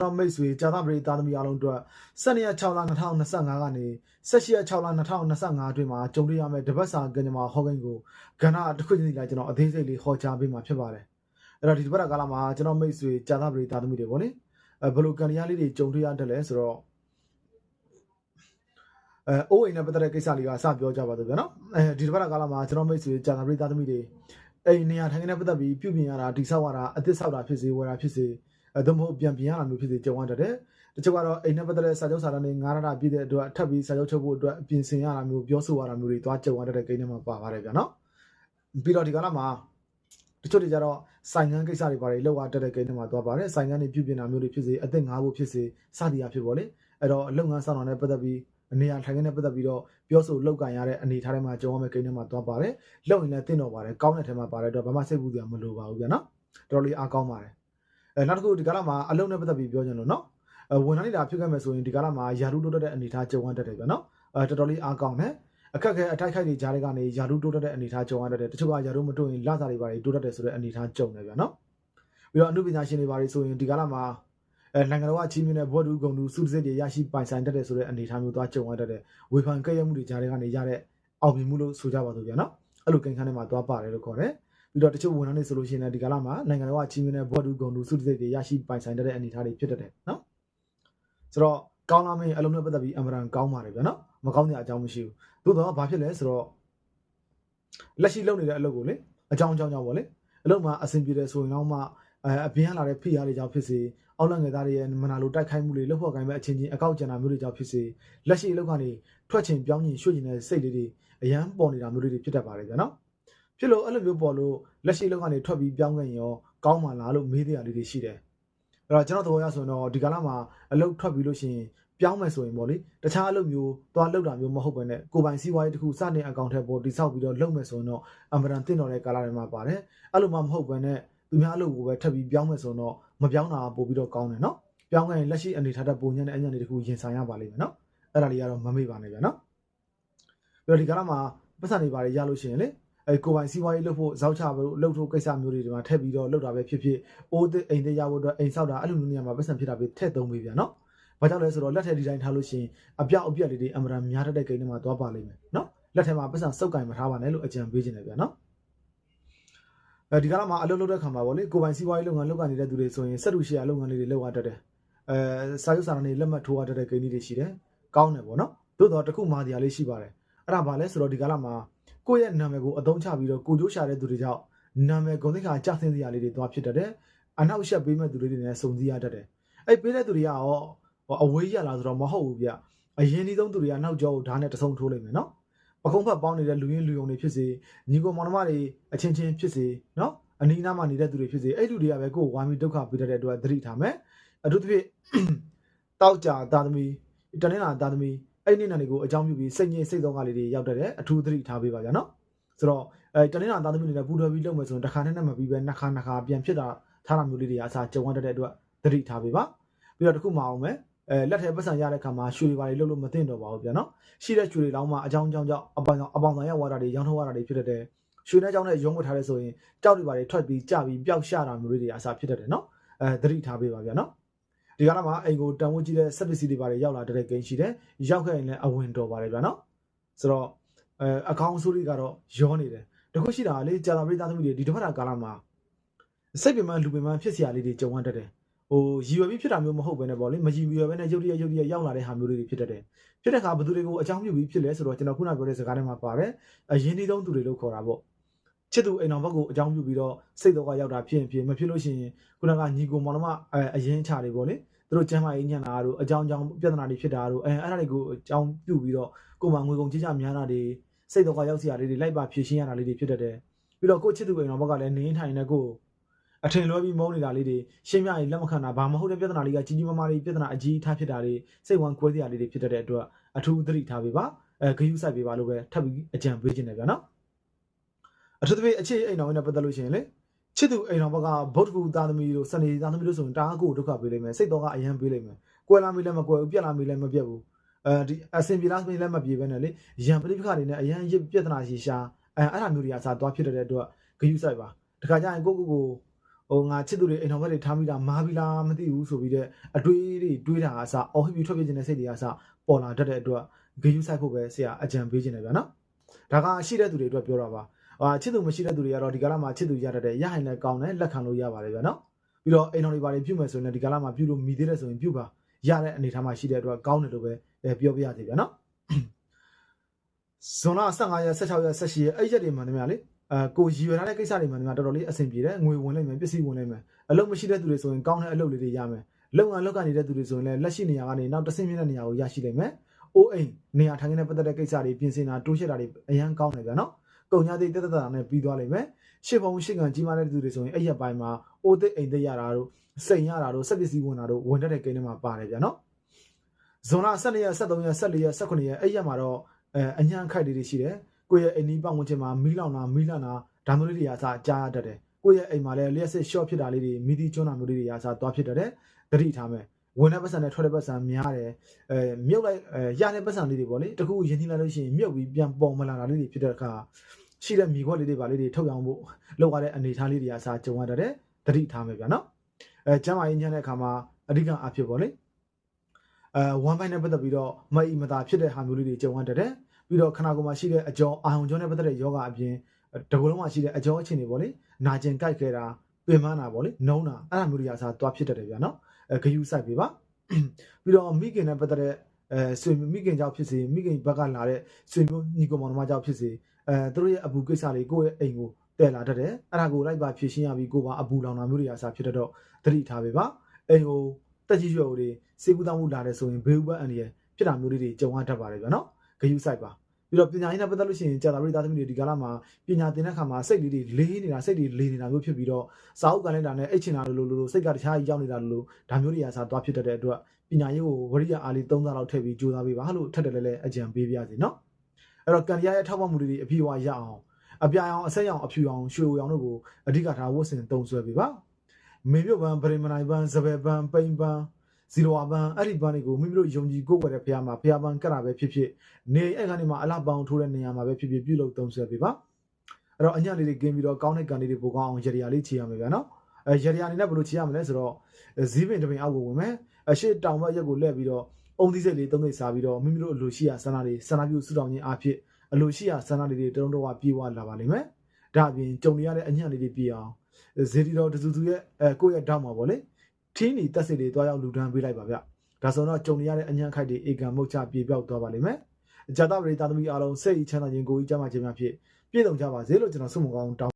တော်မိတ်ဆွေဂျာသပရိသားသမီးအားလုံးအတွက်12ရက်6လ2025ကနေ18ရက်6လ2025အတွင်းမှာကြုံတွေ့ရမယ့်တပတ်စာကံကြမ္မာဟောကိန်းကိုကဏ္ဍတစ်ခုချင်းစီလိုက်ကျွန်တော်အသေးစိတ်လေးဟောကြားပေးမှာဖြစ်ပါတယ်အဲ့တော့ဒီတပတ်ကာလမှာကျွန်တော်မိတ်ဆွေဂျာသပရိသားသမီးတွေပေါ့လေအဲဘယ်လိုကံတရားလေးတွေကြုံတွေ့ရတယ်လဲဆိုတော့အဲအိုးအိမ်နဲ့ပတ်သက်တဲ့ကိစ္စလေးကစပြောကြပါတော့ဗျာနော်အဲဒီတပတ်ကာလမှာကျွန်တော်မိတ်ဆွေဂျာသပရိသားသမီးတွေအိမ်နေရာထိုင်ခင်းနဲ့ပတ်သက်ပြီးပြုပြင်ရတာတိဆောက်ရတာအသစ်ဆောက်တာဖြစ်စေဝယ်တာဖြစ်စေ အဲသို့မဟုတ်ပြန်ပြင်ရတာမျိုးဖြစ်စေကြုံရတတ်တယ်တချို့ကတော့အိမ်နဲ့ပတ်သက်တဲ့စာချုပ်စာတမ်းတွေငားရတာပြည့်တဲ့အတွက်ထပ်ပြီးစာချုပ်ချုပ်ဖို့အတွက်ပြင်ဆင်ရတာမျိုးပြောဆိုရတာမျိုးတွေသွားကြုံရတတ်တဲ့ကိန်းထဲမှာပါပါတယ်ဗျာနော်ပြီးတော့ဒီကာလမှာတချို့တွေကြတော့ဆိုင်ငန်းကိစ္စတွေပါတယ်လောက်ရတတ်တဲ့ကိန်းထဲမှာသွားပါတယ်ဆိုင်ငန်းတွေပြုပြင်တာမျိုးတွေဖြစ်စေအသစ်ငားဖို့ဖြစ်စေစသည်အဖြစ်ပေါ့လေအဲ့တော့အလုပ်ငန်းဆောင်တာနဲ့ပတ်သက်ပြီးအနေရထိုင်ခင်းနဲ့ပတ်သက်ပြီးတော့ပြောဆိုလောက်ကန်ရတဲ့အနေထားထဲမှာကြုံရမယ့်ကိန်းထဲမှာသွားပါတယ်လောက်ရင်လည်းတင့်တော်ပါတယ်ကောင်းတဲ့ထဲမှာပါတဲ့အတွက်ဘာမှစိတ်ပူစရာမလိုပါဘူးဗျာနော်တော်တော်လေးအားကောင်းပါတယ် အဲနောက်တစ်ခုဒီကာလမှာအလုပ်နဲ့ပတ်သက်ပြီးပြောချင်လို့နော်အဲဝန်ထမ်းနေတာဖြစ်ခဲ့မယ်ဆိုရင်ဒီကာလမှာယာရုတိုးတက်တဲ့အနေထားကြုံရတတ်တယ်ဗျာနော်အဲတော်တော်လေးအားကောင်းတယ်အခက်ခဲအတိုက်ခိုက်တွေကြားတွေကနေယာရုတိုးတက်တဲ့အနေထားကြုံရတတ်တယ်တချို့ကယာရုမတိုးရင်လစာတွေပါတွေတိုးတက်တယ်ဆိုတဲ့အနေထားကြုံတယ်ဗျာနော်ပြီးတော့အမှုပညာရှင်တွေပါတွေဆိုရင်ဒီကာလမှာအဲနိုင်ငံတော်ကအချင်းမြင့်တဲ့ဘော်ဒူဂုံတူစုစစ်တွေရရှိပိုင်ဆိုင်တတ်တယ်ဆိုတဲ့အနေထားမျိုးသွားကြုံရတတ်တယ်ဝေဖန်ကြက်ရမှုတွေကြားတွေကနေရတဲ့အောင်မြင်မှုလို့ဆိုကြပါစို့ဗျာနော်အဲ့လိုကိန်းခန်းထဲမှာသွားပါတယ်လို့ခေါ်တယ် ပြီးတော့တချို့ဝန်ထမ်းတွေဆိုလို့ရှိရင်လည်းဒီကာလမှာနိုင်ငံတော်ကအချင်းမြင့်တဲ့ဘော်ဒူဂုံတူစုစစ်တွေရရှိပိုင်ဆိုင်တတ်တဲ့အနေထားတွေဖြစ်တတ်တယ်နော်ဆိုတော့ကောင်းလာမင်းအလုံးနဲ့ပတ်သက်ပြီးအမှန်တန်ကောင်းပါတယ်ဗျာနော်မကောင်းတဲ့အကြောင်းမရှိဘူးသို့တော့ဘာဖြစ်လဲဆိုတော့လက်ရှိလုပ်နေတဲ့အလုပ်ကိုလေအကြောင်းအကြောင်းကြောင့်ပေါ့လေအလုပ်မှာအဆင်ပြေတယ်ဆိုရင်တော့မှအဲအပြင်လာတဲ့ဖိအားတွေကြောင့်ဖြစ်စေအောက်လန့်ငယ်သားတွေရဲ့မနာလိုတိုက်ခိုက်မှုတွေလှုပ်ဖော်ကိုင်းမဲ့အချင်းချင်းအကောက်ကျန်တာမျိုးတွေကြောင့်ဖြစ်စေလက်ရှိအလုပ်ကနေထွက်ချင်ပြောင်းချင်ရွှေ့ချင်တဲ့စိတ်လေးတွေအရန်ပေါ်နေတာမျိုးတွေဖြစ်တတ်ပါတယ်ဗျာနော် ဖြစ်လို့အဲ့လိုမျိုးပေါ်လို့လက်ရှိအလုပ်ကနေထွက်ပြီးပြောင်းခဲ့ရင်ရောကောင်းမှလားလို့မေးတဲ့အရာလေးတွေရှိတယ်အဲ့တော့ကျွန်တော်သဘောရဆိုရင်တော့ဒီကာလမှာအလုပ်ထွက်ပြီးလို့ရှိရင်ပြောင်းမယ်ဆိုရင်ပေါ့လေတခြားအလုပ်မျိုးသွားလုပ်တာမျိုးမဟုတ်ဘဲနဲ့ကိုယ်ပိုင်စီးပွားရေးတစ်ခုစတင်အကောင့်ထဲပေါ်တိစောက်ပြီးတော့လုပ်မယ်ဆိုရင်တော့အမှန်တန်တင့်တော်တဲ့ကာလတွေမှာပါတယ်အဲ့လိုမှမဟုတ်ဘဲနဲ့သူများအလုပ်ကိုပဲထပ်ပြီးပြောင်းမယ်ဆိုတော့မပြောင်းတာပို့ပြီးတော့ကောင်းတယ်နော်ပြောင်းခဲ့ရင်လက်ရှိအနေထားတဲ့ပုံညံ့တဲ့အညံ့တွေတခုရင်ဆိုင်ရပါလိမ့်မယ်နော်အဲ့ဒါလေးကတော့မမေ့ပါနဲ့ဗျာနော်ပြီးတော့ဒီကာလမှာပတ်စံတွေပါတယ်ရလို့ရှိရင်လေ အဲကိုယ်ပိုင်စီးပွားရေးလုပ်ဖို့ဇောက်ချဖို့လုပ်ဖို့ကိစ္စမျိုးတွေဒီမှာထည့်ပြီးတော့လုပ်တာပဲဖြစ်ဖြစ်အိုးအိမ်သေးရဖို့အတွက်အိမ်ဆောက်တာအဲ့လိုမျိုးနေရာမှာပတ်စံဖြစ်တာပဲထည့်သုံးပေးဗျာနော်ဘာကြောင့်လဲဆိုတော့လက်ထက်ဒီဇိုင်းထားလို့ရှိရင်အပြောက်အပြက်လေးတွေအမှန်တမ်းများတတ်တဲ့ကိန်းတွေမှာသွားပါလိမ့်မယ်နော်လက်ထက်မှာပတ်စံစုပ်ကင်မထားပါနဲ့လို့အကြံပေးခြင်းတယ်ဗျာနော်အဲဒီကလာမှာအလုပ်လုပ်တဲ့ခါမှာပေါ့လေကိုပိုင်စီးပွားရေးလုပ်ငန်းလုပ်ကနေနေတဲ့သူတွေဆိုရင်စက်တူရှယ်ယာလုပ်ငန်းလေးတွေလုပ်ရတတ်တယ်အဲစာရုပ်စာတမ်းတွေလက်မှတ်ထိုးရတတ်တဲ့ကိန်းတွေရှိတယ်ကောင်းတယ်ပေါ့နော်သို့တော့တစ်ခုမာတရားလေးရှိပါတယ်အဲ့ဒါဘာလဲဆိုတော့ဒီကလာမှာ ကိုယ့်ရဲ့နာမည်ကိုအသုံးချပြီးတော့ကိုကြိုးရှာတဲ့သူတွေကြောင့်နာမည်ဂုဏ်သိက္ခာကျဆင်းစရာလေးတွေသွားဖြစ်တတ်တယ်အနောက်ရှက်ပေးမဲ့သူတွေနဲ့စုံစည်းရတတ်တယ်အဲ့ပေးတဲ့သူတွေကရောအဝေးရလာဆိုတော့မဟုတ်ဘူးဗျအရင်ဒီဆုံးသူတွေကနောက်ကျောကိုဓာတ်နဲ့တဆုံထိုးလိုက်မယ်နော်ပကုံးဖက်ပေါင်းနေတဲ့လူရင်းလူယုံတွေဖြစ်စေညီကိုမောင်နှမတွေအချင်းချင်းဖြစ်စေနော်အနီးနားမှာနေတဲ့သူတွေဖြစ်စေအဲ့လူတွေကပဲကိုယ်ဝါမီဒုက္ခပေးတတ်တဲ့အတွက်သတိထားမယ်အထူးသဖြင့်တောက်ကြသားသမီးတနင်္လာသားသမီး အဲ့ဒီနေ့တွေကိုအကြောင်းပြုပြီးစိတ်ငြိမ်စိတ်သောကလေးတွေရောက်တတ်တယ်အထူးသတိထားပေးပါဗျာနော်ဆိုတော့အဲတနင်္လာသားသမီးတွေနဲ့ပူတော်ပြီးလုပ်မယ်ဆိုရင်တစ်ခါနဲ့မပြီးပဲနှစ်ခါနှစ်ခါပြန်ဖြစ်တာထားတာမျိုးလေးတွေအစားကြုံရတတ်တဲ့အတွက်သတိထားပေးပါပြီးတော့တစ်ခုမအောင်မယ်အဲလက်ထဲပတ်စံရတဲ့ခါမှာရွှေတွေပါတွေလှုပ်လို့မသိတော့ပါဘူးဗျာနော်ရှိတဲ့ရွှေတွေလောင်းမှအကြောင်းအကြောင်းကြောင့်အပေါင်အပေါင်တန်ရောက်သွားတာတွေရောင်းထုတ်ရတာတွေဖြစ်တတ်တယ်ရွှေနဲ့ကြောင်းနဲ့ရုံးဝတ်ထားတဲ့ဆိုရင်ကြောက်တွေပါတွေထွက်ပြီးကြပြီးပျောက်ရှာတာမျိုးတွေအစားဖြစ်တတ်တယ်နော်အဲသတိထားပေးပါဗျာနော် ဒီကနေ့မှာအိမ်ကိုတန်ဖိုးကြီးတဲ့စက်ပစ္စည်းတွေပါတယ်ရောက်လာတဲ့ကိန်းရှိတယ်ရောက်ခဲ့ရင်လည်းအဝင်တော်ပါတယ်ဗျာနော်ဆိုတော့အဲအကောင်ဆိုးတွေကတော့ရောနေတယ်တခုရှိတာလေကြာလာပြိသားသမီးတွေဒီတစ်ဖက်တာကာလမှာစိတ်ပင်ပန်းလူပင်ပန်းဖြစ်စရာလေးတွေကြုံရတတ်တယ်ဟိုရည်ရွယ်ပြီးဖြစ်တာမျိုးမဟုတ်ဘဲနဲ့ပေါ့လေမရည်ရွယ်ဘဲနဲ့ရုပ်တရက်ရုပ်တရက်ရောက်လာတဲ့ဟာမျိုးတွေဖြစ်တတ်တယ်ဖြစ်တဲ့အခါဘသူတွေကိုအကြောင်းပြုပြီးဖြစ်လဲဆိုတော့ကျွန်တော်ခုနပြောတဲ့စကားထဲမှာပါတယ်အရင်ဒီသုံးသူတွေလို့ခေါ်တာပေါ့ ချစ်သူအိမ်တော်ဘက်ကိုအကြောင်းပြုပြီးတော့စိတ်တော့ကရောက်တာဖြစ်ရင်ဖြစ်မဖြစ်လို့ရှိရင်ခုနကညီကိုမောင်နှမအဲအရင်ချတွေပေါ့လေသူတို့ကျမ်းမာရေးညံ့တာတို့အကြောင်းအကြောင်းပြဿနာတွေဖြစ်တာတို့အဲအဲ့ဒါတွေကိုအကြောင်းပြုပြီးတော့ကိုယ်မှငွေကုန်ကြေးချများတာတွေစိတ်တော့ကရောက်စီရလေးတွေလိုက်ပါဖြည့်ရှင်းရတာလေးတွေဖြစ်တတ်တယ်ပြီးတော့ကိုချစ်သူအိမ်တော်ဘက်ကလည်းနေထိုင်နေကိုအထင်လွဲပြီးမုန်းနေတာလေးတွေရှင်းပြရင်လက်မခံတာဘာမဟုတ်တဲ့ပြဿနာလေးကကြီးကြီးမားမားလေးပြဿနာအကြီးထားဖြစ်တာတွေစိတ်ဝမ်းကွဲစရာလေးတွေဖြစ်တတ်တဲ့အတွက်အထူးသတိထားပေးပါအဲဂယုစိုက်ပေးပါလို့ပဲထပ်ပြီးအကြံပေးခြင်းတယ်ဗျာနော် အထူးသဖြင့်အခြေအိမ်တော်နဲ့ပတ်သက်လို့ရှိရင်လေချစ်သူအိမ်တော်ဘက်ကဗုဒ္ဓကူသားသမီးတို့စနေသားသမီးတို့ဆိုရင်တားကိုဒုက္ခပေးလိမ့်မယ်စိတ်တော့ကအယံပေးလိမ့်မယ်ကွဲလာမိလည်းမကွဲဘူးပြက်လာမိလည်းမပြက်ဘူးအဲဒီအစင်ပြေလားမလည်းမပြေဘဲနဲ့လေရံပရိပခါတွေနဲ့အယံရစ်ပြဿနာရှိရှာအဲအဲ့ဒါမျိုးတွေအစားသွားဖြစ်တဲ့အတွက်ဂယုစိုက်ပါတခါကျရင်ကိုကိုကိုဟဟိုငါချစ်သူတွေအိမ်တော်ဘက်တွေထားမိတာမားပြီလားမသိဘူးဆိုပြီးတဲ့အတွေးတွေတွေးတာအစအော်ဟစ်ပြီးထွက်ပြေးခြင်းတဲ့စိတ်တွေအစပေါ်လာတတ်တဲ့အတွက်ဂယူဆိုင်ဖို့ပဲဆရာအကြံပေးခြင်းတယ်ဗျာနော်ဒါကရှိတဲ့သူတွေအတွက်ပြောတာပါ ဟာချစ်သူမရှိတဲ့သူတွေကတော့ဒီကာလမှာချစ်သူရတတ်တဲ့ရဟိုင်နဲ့ကောင်းတဲ့လက်ခံလို့ရပါတယ်ဗျာနော်ပြီးတော့အိမ်တော်တွေဘာတွေပြုမယ်ဆိုရင်လည်းဒီကာလမှာပြုလို့မိသေးတယ်ဆိုရင်ပြုပါရတဲ့အနေထားမှာရှိတဲ့အတွက်ကောင်းတယ်လို့ပဲပြောပြရစီဗျာနော်ဇွန်လ15ရက်16ရက်18ရက်အဲ့ရက်တွေမှာတည်းများလေအဲကိုရည်ရွယ်ထားတဲ့ကိစ္စတွေမှာတည်းများတော်တော်လေးအဆင်ပြေတယ်ငွေဝင်လိုက်မယ်ပစ္စည်းဝင်လိုက်မယ်အလုပ်မရှိတဲ့သူတွေဆိုရင်ကောင်းတဲ့အလုပ်လေးတွေရမယ်လုပ်ငန်းလုပ်ကနေတဲ့သူတွေဆိုရင်လည်းလက်ရှိနေရာကနေနောက်တစ်ဆင့်မြင့်တဲ့နေရာကိုရရှိနိုင်မယ်အိုးအိမ်နေရာထိုင်ခင်းနဲ့ပတ်သက်တဲ့ကိစ္စတွေပြင်ဆင်တာတိုးချဲ့တာတွေအရန်ကောင်းတယ်ဗျာနော် ကုန်ညာသိတက်တက်တာနဲ့ပြီးသွားလိမ့်မယ်ရှစ်ဘုံရှစ်ကန်ကြီးမားတဲ့သူတွေဆိုရင်အဲ့ရက်ပိုင်းမှာအိုးသိအိမ်သိရတာတို့စိန်ရတာတို့စက်ပစ္စည်းဝင်တာတို့ဝင်တတ်တဲ့ကိန်းတွေမှာပါတယ်ဗျာနော်ဇွန်လ12ရက်13ရက်14ရက်18ရက်အဲ့ရက်မှာတော့အဲအညံခိုက်လေးတွေရှိတယ်ကိုယ့်ရဲ့အိမ်နီးပတ်ဝန်းကျင်မှာမီးလောင်တာမီးလန့်တာဒါမျိုးလေးတွေအစားကြားရတတ်တယ်ကိုယ့်ရဲ့အိမ်မှာလည်းလျှက်စစ် short ဖြစ်တာလေးတွေမီဒီကျွန်းတာမျိုးလေးတွေအစားသွားဖြစ်တတ်တယ်သတိထားမယ် ဝင်တဲ့ပတ်စံနဲ့ထွက်တဲ့ပတ်စံများတယ်အဲမြုပ်လိုက်အဲရတဲ့ပတ်စံလေးတွေပေါ့လေတခုရင်းနှီးလိုက်လို့ရှိရင်မြုပ်ပြီးပြန်ပေါ်မလာတာလေးတွေဖြစ်တဲ့အခါရှိတဲ့မိခွက်လေးတွေပါလေးတွေထုတ်ရောင်းဖို့လောက်ရတဲ့အနေအထားလေးတွေအစားကြုံရတတ်တယ်သတိထားမယ်ဗျာနော်အဲကျမ်းမာရေးညံ့တဲ့အခါမှာအဓိကအဖြစ်ပေါ့လေအဲဝမ်ပိုင်းနဲ့ပတ်သက်ပြီးတော့မအီမသာဖြစ်တဲ့ဟာမျိုးလေးတွေကြုံရတတ်တယ်ပြီးတော့ခနာကိုယ်မှာရှိတဲ့အကြောအာရုံကြောနဲ့ပတ်သက်တဲ့ယောဂအပြင်တကူလုံးမှာရှိတဲ့အကြောအခြေအနေပေါ့လေနာကျင်ကြိုက်ခဲတာပင်မနာပေါ့လေနှုံးတာအဲ့ဒါမျိုးတွေအစားသွားဖြစ်တတ်တယ်ဗျာနော်အဲ ဂယုစိုက်ပေးပါပြီးတော့မိခင်နဲ့ပတ်သက်တဲ့အဲဆွေမိခင်ကြောင့်ဖြစ်စေမိခင်ဘက်ကလာတဲ့ဆွေမျိုးညီကောင်မောင်နှမကြောင့်ဖြစ်စေအဲသူတို့ရဲ့အပူကိစ္စလေးကိုယ့်ရဲ့အိမ်ကိုတည်လာတတ်တယ်အဲ့ဒါကိုလိုက်ပါဖြည့်ရှင်းရပြီးကိုယ်ပါအပူလောင်တာမျိုးတွေအစားဖြစ်တတ်တော့သတိထားပေးပါအိမ်ကိုတက်ကြီးရွယ်တွေစေကူတောင်းမှုလာတယ်ဆိုရင်ဘေးဥပအန်ရဖြစ်တာမျိုးလေးတွေကြုံရတတ်ပါတယ်ဗျာနော်ဂယုစိုက်ပါ ပြီးတော့ပညာရေးနဲ့ပတ်သက်လို့ရှိရင်ကြာတာပရိသတ်သမီးတွေဒီကာလမှာပညာသင်တဲ့အခါမှာစိတ်လေးတွေလေးနေတာစိတ်တွေလေးနေတာမျိုးဖြစ်ပြီးတော့စာအုပ်ကန်လိုက်တာနဲ့အိတ်ချင်တာလိုလိုလိုစိတ်ကတခြားကြီးရောက်နေတာလိုလိုဒါမျိုးတွေအစားသွားဖြစ်တတ်တဲ့အတွက်ပညာရေးကိုဝရိယအားလေး၃စားလောက်ထည့်ပြီးကြိုးစားပေးပါလို့ထက်တယ်လဲလဲအကြံပေးပြစီနော်အဲ့တော့ကံတရားရဲ့ထောက်ပံ့မှုတွေအပြည့်အဝရအောင်အပြာရောင်အဆက်ရောင်အဖြူရောင်ရွှေရောင်တို့ကိုအဓိကထားဝတ်ဆင်တုံဆွဲပေးပါမေမြုပ်ပန်းပရိမနိုင်ပန်းစပယ်ပန်းပိန်ပန်း ဇီရိုဝါပန်းအဲ့ဒီပန်းတွေကိုမိမိတို့ယုံကြည်ကိုယ်ဝယ်တဲ့ဖရားမှာဖရားပန်းကတ်တာပဲဖြစ်ဖြစ်နေအဲ့ကနေမှအလားပေါင်းထိုးတဲ့နေရာမှာပဲဖြစ်ဖြစ်ပြုလုပ်သုံးဆွဲပေးပါအဲ့တော့အညံ့လေးတွေကင်းပြီးတော့ကောင်းတဲ့ကံလေးတွေပိုကောင်းအောင်ရရလေးချီရမယ်ဗျာနော်အဲရရအနေနဲ့ဘယ်လိုချီရမလဲဆိုတော့ဇီးပင်တပင်အောက်ကိုဝင်မယ်အရှိတောင်ဘက်ရက်ကိုလှည့်ပြီးတော့အုံသီးစိတ်လေးသုံးသိစားပြီးတော့မိမိတို့အလိုရှိရာဆန္ဒလေးဆန္ဒပြုစုတောင်းခြင်းအဖြစ်အလိုရှိရာဆန္ဒလေးတွေတုံးတော့ပြေဝလာပါလိမ့်မယ်ဒါအပြင်ကြုံရတဲ့အညံ့လေးတွေပြေအောင်ဇေဒီတော်တစုစုရဲ့အဲကိုယ့်ရဲ့တောက်မှာပေါ့လေ ထင်းနီတက်စိတ်တွေတွားရောက်လူဒန်းပေးလိုက်ပါဗျဒါဆိုတော့ကြုံရတဲ့အညံ့ခိုက်တွေအေကံမုတ်ချပြေပြောက်သွားပါလိမ့်မယ်ဇာတပရိသသမီးအားလုံးစိတ်ချမ်းသာခြင်းကိုယ်ကြီးကျမ်းမာခြင်းများဖြင့်ပြည့်စုံကြပါစေလို့ကျွန်တော်ဆုမကောင်းတောင်း